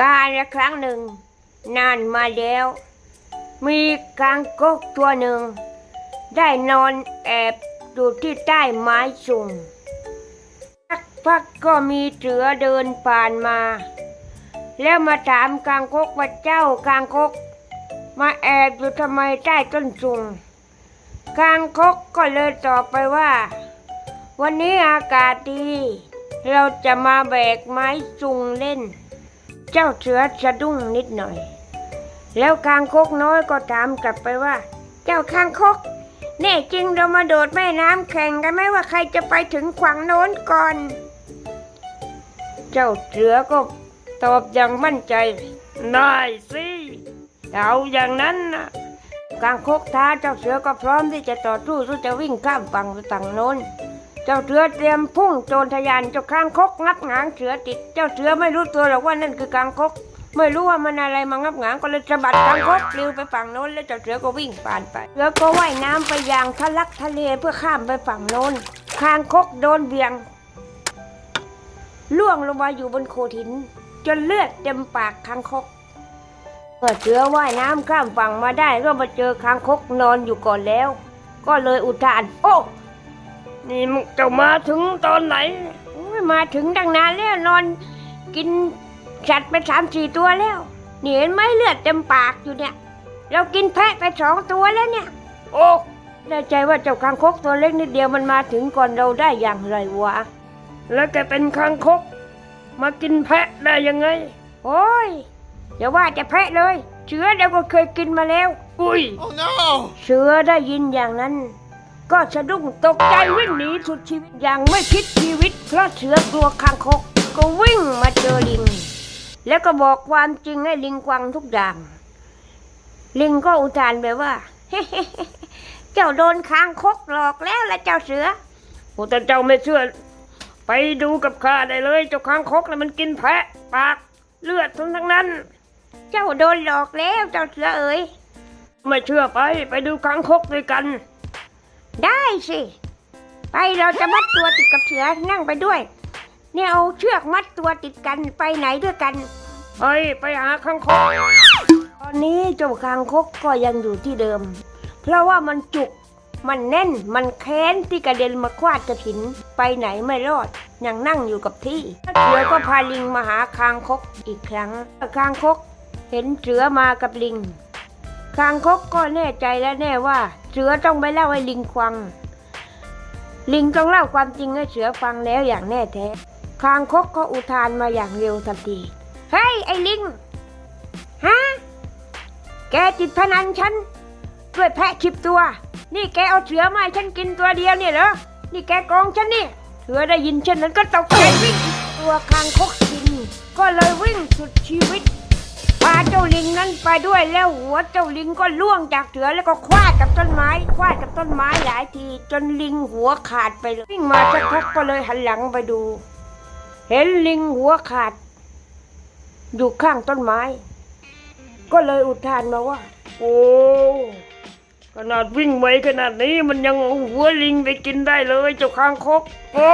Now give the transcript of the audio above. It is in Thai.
การละครั้งหนึ่ง นานมาแล้ว มีกางกกตัวหนึ่ง ได้นอนแอบอยู่ที่ใต้ไม้สูงสักพักก็มีเสือเดินผ่านมา แล้วมาถามกางคกว่าเจ้ากางคก มาแอบอยู่ทำไมใต้ต้นสูงกางคกก็เลยตอบไปว่า วันนี้อากาศดี เราจะมาแบกไม้จุงเล่น เจ้าเสือสะดุ้งนิดหน่อย แล้วคางคกน้อยก็ถามกลับไปว่า เจ้าคางคก แน่จริงเรามาโดดแม่น้ำแข่งกันไหมว่าใครจะไปถึงขวางโน้นก่อน เจ้าเสือก็ตอบอย่างมั่นใจได้สิเอาอย่างนั้นนะกางคกท้าเจ้าเสือก็พร้อมที่จะต่อสู้ที่จะวิ่งข้ามฝั่งไปฝั่งโน้น เจ้าเสือเตรียมพุ่งโจรทะยานเจ้าคางคกงับหางเสือติด เจ้าเสือไม่รู้ตัวหรอกว่านั่นคือกางคก ไม่รู้ว่ามันอะไรมางับหางก็เลยสะบัดกางคกปลิวไปฝั่งโน้น แล้วเจ้าเสือก็วิ่งผ่านไปเสือก็ว่ายน้ำไปอย่างทะลักทะเลเพื่อข้ามไปฝั่งโน้นคางคกโดนเบี่ยงล่วงลงมาอยู่บนโขดหิน จนเลือดเต็มปากคางคกเมื่อเสือว่ายน้ำข้ามฝั่งมาได้ก็มาเจอคางคกนอนอยู่ก่อนแล้ว ก็เลยอุทาน โอ้ นี่มึงจะมาถึงตอนไหนโอ้ยมาถึงตั้งนานแล้วนอนกินสัตว์ไปสามสี่ตัวแล้วนี่เห็นไหมเลือดเต็มปากอยู่เนี่ย เรากินแพะไปสองตัวแล้วเนี่ย โอ้แน่ใจว่าเจ้าคางคกตัวเล็กนิดเดียวมันมาถึงก่อนเราได้อย่างไรวะ แล้วแกเป็นคางคก มากินแพะได้ยังไง โอ้ยอย่าว่าแต่แพะเลย เชื้อเราก็เคยกินมาแล้ว อุ้ย Oh no! เสือได้ยินอย่างนั้น ก็สะดุ้งตกใจวิ่งหนีสุดชีวิตอย่างไม่คิดชีวิต เพราะเสือกลัวคางคก ก็วิ่งมาเจอลิง แล้วก็บอกความจริงให้ลิงฟังทุกอย่าง ลิงก็อุทานไปว่า เจ้าโดนคางคกหลอกแล้วละเจ้าเสือโอ้แต่เจ้าไม่เชื่อ ไปดูกับข้าได้เลย เจ้าคางคกแล้วมันกินแพะปากเลือดทั้งทั้งนั้น เจ้าโดนหลอกแล้วเจ้าเสือเอ๋ยไม่เชื่อไปไปดูคางคกด้วยกัน ได้สิ ไปเราจะมัดตัวติดกับเสือนั่งไปด้วย เนี่ยเอาเชือกมัดตัวติดกันไปไหนด้วยกันไปไปหาคางคกตอนนี้เจ้าคางคกก็ยังอยู่ที่เดิม เพราะว่ามันจุกมันแน่นมันแค้นที่กระเด็นมาควาดกระถิน ไปไหนไม่รอด ยังนั่งอยู่กับที่เสือก็พาลิงมาหาคางคกอีกครั้งคางคก เห็นเสือมากับลิง คางคกก็แน่ใจและแน่ว่า เสือต้องไปเล่าให้ลิงฟัง ลิงต้องเล่าความจริงให้เสือฟังแล้วอย่างแน่แท้ คางคกก็อุทานมาอย่างเร็วทันทีเฮ้ยไอ้ลิงฮะแกจิตพนันฉันด้วยแพะชิบตัว นี่แกเอาเสือมาให้ฉันกินตัวเดียวเนี่ยเหรอนี่แกกองฉันนี่เสือได้ยินเช่นนั้นก็ตกใจวิ่งตัวคางคกกิน ก็เลยวิ่งสุดชีวิต พาเจ้าลิงนั้นไปด้วยแล้วหัวเจ้าลิงก็ล่วงจากเสือแล้วก็คว้ากับต้นไม้ คว้ากับต้นไม้หลายที จนลิงหัวขาดไปเลยวิ่งมาสักพักก็เลยหันหลังไปดู เห็นลิงหัวขาด อยู่ข้างต้นไม้ ก็เลยอุทานมาว่า โอ้ขนาดวิ่งไวขนาดนี้มันยังเอาหัวลิงไปกินได้เลยเจ้าคางคกโอ้